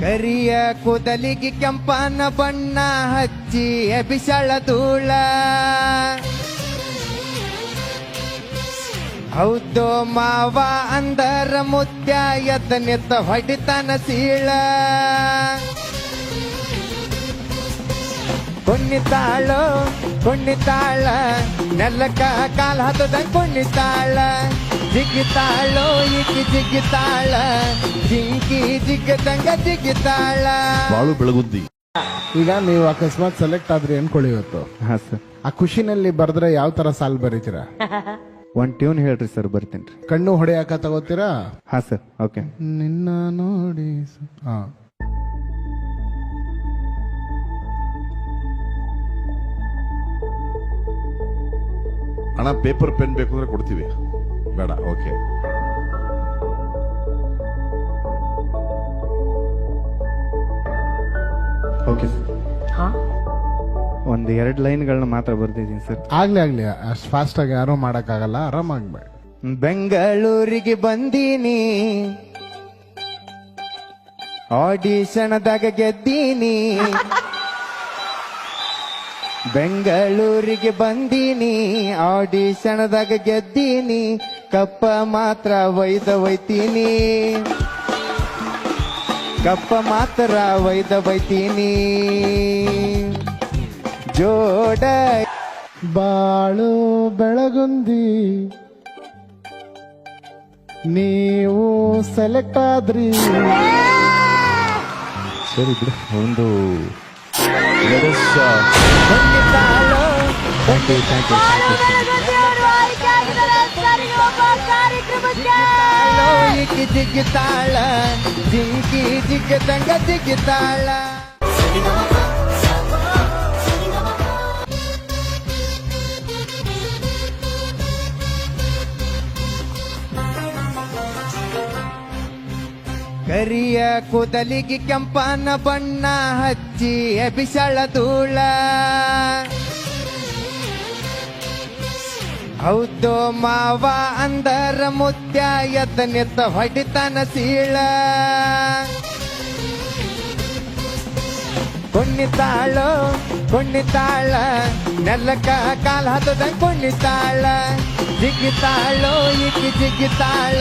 ಕರಿಯ ಕೂದಲಿಗೆ ಕೆಂಪನ ಬಣ್ಣ ಹಚ್ಚಿ ಎಬಿಸಳ ಧೂಳ. ಹೌದು ಮಾವ ಅಂದರ ಮುತ್ಯ ಎದ್ದ ನಿತ್ತ ಹೊಡಿತನ ಸೀಳ. ಕುಣ್ಣಿತಾಳು ಕುಣ್ಣಿತಾಳ ನೆಲ್ಲಕ್ಕ ಕಾಲ ಹತ್ತದ ಕುಣ್ಣಿತಾಳ ಜಿಗಿತಾಳು ಈಕಿ ಜಿಗಿತಾಳ ಜಿಂಕಿ ಜಿಗ್ಗದಂಗ ಜಿಗಿತಾಳ. ಬಾಳು ಬೆಳಗುದ್ದಿ. ಈಗ ನೀವು ಅಕಸ್ಮಾತ್ ಸೆಲೆಕ್ಟ್ ಆದ್ರೆ ಅನ್ಕೊಳ್ಳಿ ಇವತ್ತು. ಹಾ ಸರ್ ಆ ಖುಷಿನಲ್ಲಿ ಬರ್ದ್ರೆ ಯಾವ ತರ ಸಾಲ್ ಬರೀತೀರಾ? ಒಂದ್ ಟ್ಯೂನ್ ಹೇಳ್ರಿ ಸರ್ ಬರ್ತೀನಿ ಕಣ್ಣು ಹೊಡೆಯಾಕ ತಗೋತೀರಾ? ಹಾ ಸರ್ ಓಕೆ ನಿನ್ನ ನೋಡಿ ಹಾ. ಅಣ್ಣ ಪೇಪರ್ ಪೆನ್ ಬೇಕು ಅಂದ್ರೆ ಕೊಡ್ತೀವಿ. ಬೇಡ ಓಕೆ ಓಕೆ ಸರ್ ಒಂದು ಎರಡು ಲೈನ್ಗಳನ್ನ ಮಾತ್ರ ಬರ್ದಿದ್ದೀನಿ ಸರ್ ಆಗ್ಲಿ ಆಗ್ಲಿ ಅಷ್ಟು ಫಾಸ್ಟ್ ಆಗಿ ಯಾರು ಮಾಡಕ್ಕಾಗಲ್ಲ ಆರಾಮಾಗ್ಬೇಡ ಬೆಂಗಳೂರಿಗೆ ಬಂದೀನಿ. ಆಡಿಷನ್ದಾಗ ಗೆದ್ದೀನಿ. ಬೆಂಗಳೂರಿಗೆ ಬಂದೀನಿ. ಆಡಿಷನ್ದಾಗ ಗೆದ್ದೀನಿ. ಕಪ್ಪ ಮಾತ್ರ ವೈದ ಒಯ್ತೀನಿ. ಕಪ್ಪ ಮಾತ್ರ ವೈದ ಬೈತೀನಿ ಜೋಡ ಬಾಳು ಬೆಳಗುಂದಿ. ನೀವು ಸೆಲೆಕ್ಟ್ ಆದ್ರಿ. ಸರಿ ಬಿಡು ಒಂದು ಲೆಟಸ್ ಖಂಡಿತಾಳು ತಾಳೋ ಈಕಿ ಜಿಗಿತಾಳ ಜಿಂಕಿ ಜಿಗದಂಗ ಜಿಗಿತಾಳ ಕರಿಯ ಕೂದಲಿಗೆ ಕೆಂಪನ ಬಣ್ಣ ಹಚ್ಚಿ ಬಿಸಳ ಧೂಳ ಹೌದು ಮಾವ ಅಂದರ ಮುತ್ಯ ಎದ್ದ ನಿತ್ತ ಹೊಡಿತನ ಸೀಳ. ಕುಣ್ಣಿತಾಳು ಕುಣ್ಣಿತಾಳ ನೆಲ್ಲಕ್ಕ ಕಾಲ ಹತ್ತದ ಕುಣ್ಣಿತಾಳ ಜಿಗಿತಾಳು ಇಕ್ಕಿ ಜಿಗಿತಾಳ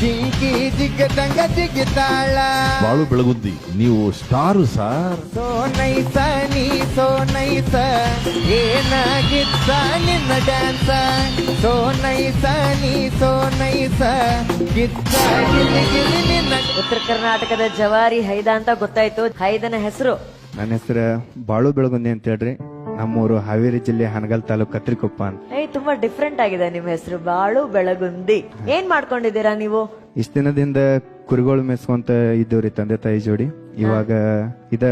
ಜಿಂಕಿ ಜಿಗ್ಗದಂಗ ಜಿಗಿತಾಳ. ಬಾಳು ಬೆಳಗುದ್ದಿ ನೀವು ಸ್ಟಾರು ಸಾರ್. ಸೋನೈ ಸ ನೀ ಸೋನೈ ಏನಾಗಿತ್ತ ನಿನ್ನ ಡ್ಯಾನ್ಸ. ಸೋನೈ ಸ ನೀ ಸೋನೈ ಸ ಗಿತ್ತ ಗಿಲಿ ಗಿಲಿ ನಿನ್ನ ಉತ್ತರ ಕರ್ನಾಟಕದ ಜವಾರಿ ಹೈದ ಅಂತ ಗೊತ್ತಾಯ್ತು. ಹೈದನ ಹೆಸರು ನನ್ನ ಹೆಸರು ಬಾಳು ಬೆಳಗುಂದಿ ಅಂತ ಹೇಳ್ರಿ. ನಮ್ಮೂರು ಹಾವೇರಿ ಜಿಲ್ಲೆ ಹನಗಲ್ ತಾಲೂಕು ಕತ್ರಿಕೊಪ್ಪ ಅಂತ. ಏಯ್ ತುಂಬಾ ಡಿಫ್ರೆಂಟ್ ಆಗಿದೆ ನಿಮ್ಮ ಹೆಸರು ಬಾಳು ಬೆಳಗುಂದಿ. ಏನ್ ಮಾಡ್ಕೊಂಡಿದ್ದೀರಾ ನೀವು? ಇಷ್ಟ ದಿನದಿಂದ ಕುರಿಗಳು ಮೆಸ್ಕೊಂತ ಇದ್ದೇವ್ರಿ ತಂದೆ ತಾಯಿ ಜೋಡಿ. ಇವಾಗ ಇದ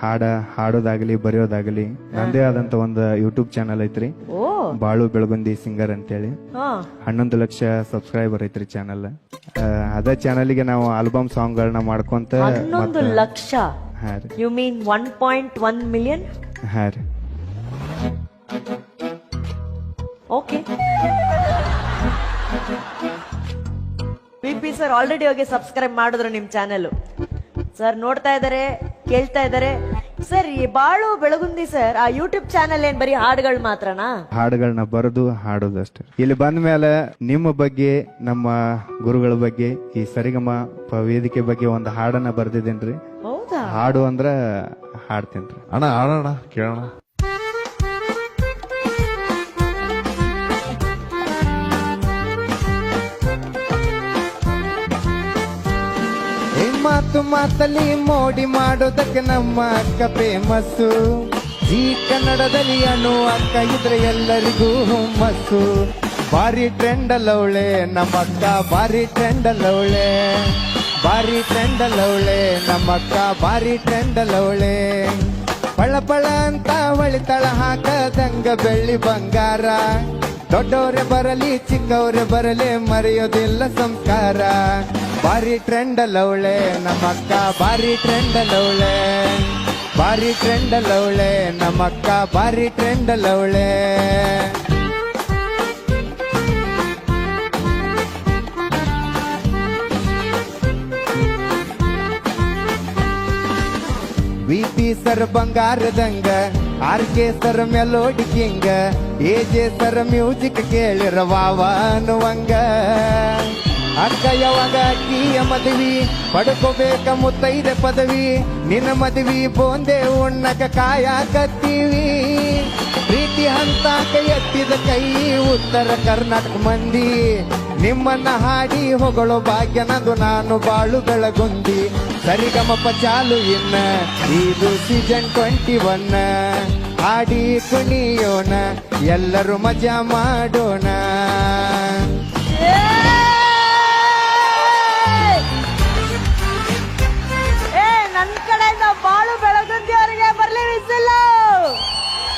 ಹಾಡ ಹಾಡೋದಾಗ್ಲಿ ಬರೆಯೋದಾಗ್ಲಿ ನಂದೇ ಆದಂತ ಒಂದು ಯೂಟ್ಯೂಬ್ ಚಾನಲ್ ಐತ್ರಿ. ಓ. ಬಾಳು ಬೆಳಗುಂದಿ ಸಿಂಗರ್ ಅಂತೇಳಿ. ಹಾ. ಹನ್ನೊಂದು ಲಕ್ಷ ಸಬ್ಸ್ಕ್ರೈಬರ್ ಐತ್ರಿ ಚಾನಲ್ ಅದ ಚಾನಲ್ಗೆ ನಾವು ಆಲ್ಬಮ್ ಸಾಂಗ್ಗಳನ್ನ ಮಾಡ್ಕೊಂತ ಹನ್ನೊಂದು ಮತ್ತ- ಲಕ್ಷ. ಹಾ ರೀ you mean one point one million ಹಾ ರೀ okay P P sir already ಹೋಗಿ ಸಬ್ಸ್ಕ್ರೈಬ್ ಮಾಡಿದ್ರು ನಿಮ್ಮ ಚಾನೆಲ್ ಸರ್ ನೋಡ್ತಾ ಇದಾರೆ ಕೇಳ್ತಾ ಇದಾರೆ. ಸರ್ ಈ ಬಾಳು ಬೆಳಗುಂದಿ ಸರ್ ಆ ಯೂಟ್ಯೂಬ್ ಚಾನೆಲ್ ಏನ್ ಬರೀ ಹಾಡುಗಳು ಮಾತ್ರನಾ? ಹಾಡುಗಳನ್ನ ಬರೆದು ಹಾಡೋದಷ್ಟೇ. ಇಲ್ಲಿ ಬಂದ ಮೇಲೆ ನಿಮ್ಮ ಬಗ್ಗೆ ನಮ್ಮ ಗುರುಗಳ ಬಗ್ಗೆ ಈ ಸರಿಗಮ ಪ- ವೇದಿಕೆ ಬಗ್ಗೆ ಒಂದು ಹಾಡನ್ನ ಬರ್ದಿದ್ದೇನ್ರಿ. ಹೌದಾ? ಹಾಡು ಅಂದ್ರೆ ಹಾಡ್ತೀನಿ ಅಣ್ಣ, ಹಾಡೋಣ ಕೇಳೋಣ. ಮಾತು ಮಾತಲ್ಲಿ ಮೋಡಿ ಮಾಡೋದಕ್ಕೆ ನಮ್ಮ ಅಕ್ಕ ಫೇಮಸ್ಸು ಈ ಕನ್ನಡದಲ್ಲಿ ಅಣು ಅಕ್ಕ ಇದ್ರೆ ಎಲ್ಲರಿಗೂ ಹುಮ್ಮಸ್ಸು. ಭಾರಿ ಟ್ರೆಂಡ್ ಅಲ್ಲವಳೆ ನಮ್ಮ ಅಕ್ಕ ಭಾರಿ ಟ್ರೆಂಡ್ ಭಾರಿ ಟ್ರೆಂಡ್ ಅಲ್ಲವಳೆ ನಮ್ಮಕ್ಕ ಬಾರಿ ಟ್ರೆಂಡ್ ಅಲ್ಲವಳೆ ಪಳ ಪಳ ಅಂತ ಹೊಳಿತಳ ಹಾಕದಂಗ ಬೆಳ್ಳಿ ಬಂಗಾರ. ದೊಡ್ಡವ್ರೆ ಬರಲಿ, ಚಿಕ್ಕವ್ರೆ ಬರಲಿ, ಮರೆಯೋದಿಲ್ಲ ಸಂಸ್ಕಾರ. ಬಾರಿ ಟ್ರೆಂಡ್ ಅಲ್ಲವಳೆ ನಮ್ಮಕ್ಕ ಬಾರಿ ಟ್ರೆಂಡ್ ಅಲ್ಲವಳೆ ಬಾರಿ ಟ್ರೆಂಡ್ ಅಲ್ಲವಳೆ ನಮ್ಮಕ್ಕ ಬಾರಿ ಟ್ರೆಂಡ್ ಅಲ್ಲವಳೆ sir ಬಂಗಾರದಂಗ R K sir melody king A J sir music ಕೇಳಿರ wow ಅನ್ನುವಂಗ. ಅಕ್ಕ ಯಾವಾಗ ಅಕ್ಕಿಯ ಮದುವಿ, ಪಡ್ಕೋಬೇಕ ಮುತ್ತೈದೆ ಪದವಿ, ನಿನ್ನ ಮದುವಿ ಬೋಂದೆ ಉಣ್ಣಕ ಕಾಯಕತ್ತೀವಿ ಪ್ರೀತಿ ಕೈ ಎತ್ತಿದ ಕೈ ಉತ್ತರ ಕರ್ನಾಟಕ ಮಂದಿ ನಿಮ್ಮನ್ನ ಹಾಡಿ ಹೊಗಳೋ ಭಾಗ್ಯನದು ನಾನು ಬಾಳು ಬೆಳಗುಂದಿ. ಸರಿಗಮಪ ಚಾಲು ಇನ್ನ, ಇದು ಸೀಸನ್ ಟ್ವೆಂಟಿ ಒನ್ ಹಾಡಿ ಕುಣಿಯೋಣ, ಎಲ್ಲರೂ ಮಜಾ ಮಾಡೋಣ.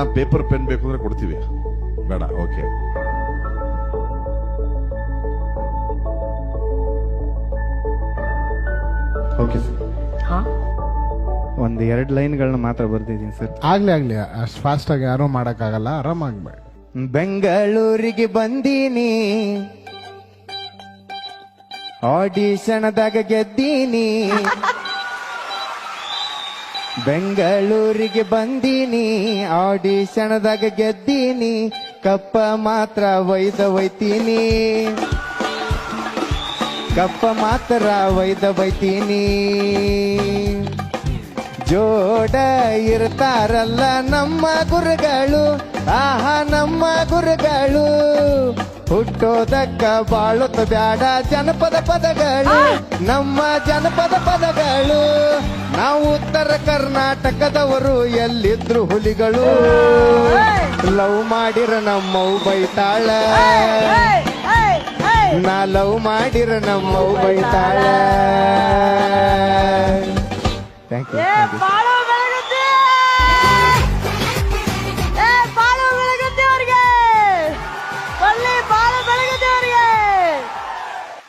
ಅಣ್ಣ ಪೇಪರ್ ಪೆನ್ ಬೇಕು ಅಂದ್ರೆ ಕೊಡ್ತೀವಿ. ಬೇಡ ಓಕೆ ಓಕೆ ಸರ್ ಹಾ? ಒಂದ್ ಎರಡ್ ಲೈನ್ಗಳನ್ನ ಮಾತ್ರ ಬರ್ತಿದೀನಿ ಸರ್ ಆಗ್ಲಿ ಆಗ್ಲಿ ಅಷ್ಟು ಫಾಸ್ಟ್ ಆಗಿ ಯಾರು ಮಾಡಕ್ಕಾಗಲ್ಲ ಆರಾಮಾಗ್ಬೇಡಿ. ಬೆಂಗಳೂರಿಗೆ ಬಂದೀನಿ. ಆಡಿಷನ್ದಾಗ ಗೆದ್ದೀನಿ. ಬೆಂಗಳೂರಿಗೆ ಬಂದೀನಿ, ಆಡಿಷನ್ದಾಗ ಗೆದ್ದೀನಿ, ಕಪ್ಪ ಮಾತ್ರ ಒಯ್ದ ಒಯ್ತೀನಿ. ಕಪ್ಪ ಮಾತ್ರ ಒಯ್ದ ಒಯ್ತೀನಿ. ಜೋಡ ಇರ್ತಾರಲ್ಲ ನಮ್ಮ ಗುರುಗಳು, ಆಹಾ ನಮ್ಮ ಗುರುಗಳು. ಹುಟ್ಟೋದಕ್ಕ ಬಾಳುತ್ತ ಬ್ಯಾಡ ಜನಪದ ಪದಗಳು. ನಮ್ಮ ಜನಪದ ಪದಗಳು. ನಾವು ಉತ್ತರ ಕರ್ನಾಟಕದವರು ಎಲ್ಲಿದ್ರು ಹುಲಿಗಳು. ಲವ್ ಮಾಡಿರ ನಮ್ಮವು ಬೈತಾಳ. ನಾ ಲವ್ ಮಾಡಿರ ನಮ್ಮವು ಬೈತಾಳ. ಥ್ಯಾಂಕ್ ಯು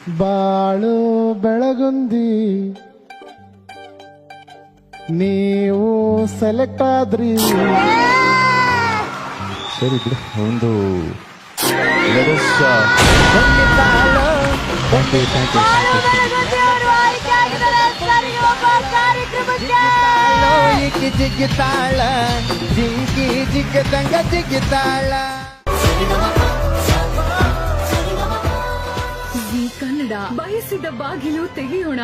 ಬಾಳು ಬೆಳಗುಂದಿ. ನೀವು ಸೆಲೆಕ್ಟ್ ಆದ್ರಿ. ಸರಿ ಬಿಡು ಒಂದು ಬಾಳು ಬೆಳಗುಂದಿ ಅವರು ಆಯ್ಕೆ ಕನ್ನಡ ಬಯಸಿದ ಬಾಗಿಲು ತೆಗೆಯೋಣ.